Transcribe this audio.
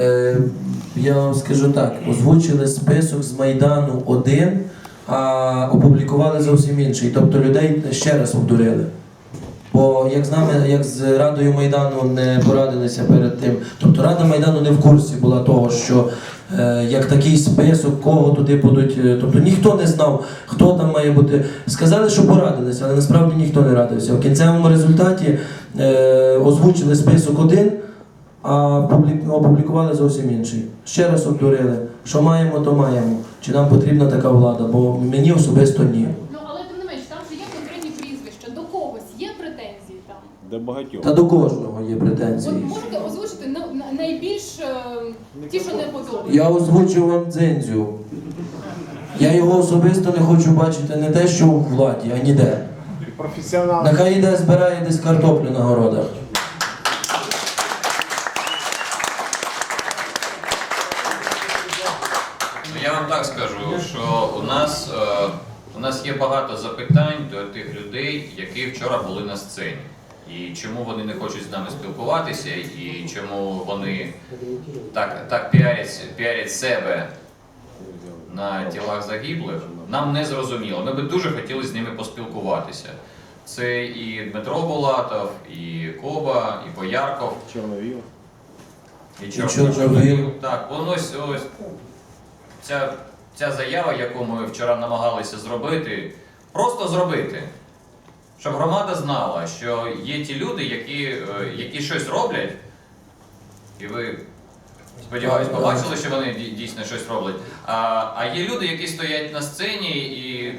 Е, я вам скажу так: озвучили список з Майдану один, а опублікували зовсім інший. Тобто людей ще раз обдурили. Бо як з нами, як з Радою Майдану не порадилися перед тим. Тобто Рада Майдану не в курсі була того, що е, як такий список, кого туди будуть. е, Тобто ніхто не знав, хто там має бути. Сказали, що порадилися, але насправді ніхто не радився. В кінцевому результаті е, озвучили список один, а публі- опублікували зовсім інший. Ще раз обдурили, що маємо, то маємо. Чи нам потрібна така влада? Бо мені особисто ні. Ну але тим не менш, там же є конкретні прізвища. До когось є претензії там. До багатьох. Та до кожного є От претензії. можете озвучити ну, на- найбільш е, ті, що не подобаються. Я озвучив вам дзензю. Я його особисто не хочу бачити не те, що у владі, а ніде. Професіонал. Нехай йде збирає десь картоплю на городах. Ну, Я вам так скажу, що у нас, е, у нас є багато запитань до тих людей, які вчора були на сцені. І чому вони не хочуть з нами спілкуватися, і чому вони так, так піарять, піарять себе на тілах загиблих, нам не зрозуміло. Ми би дуже хотіли з ними поспілкуватися. Це і Дмитро Булатов, і Коба, і Боярков, Чорновіл. і Чорновіл. Чорновіл. Так, он ось ось ця, ця заява, яку ми вчора намагалися зробити, просто зробити. Щоб громада знала, що є ті люди, які, е, які щось роблять, і ви, сподіваюсь, побачили, що вони дійсно щось роблять. А, а є люди, які стоять на сцені і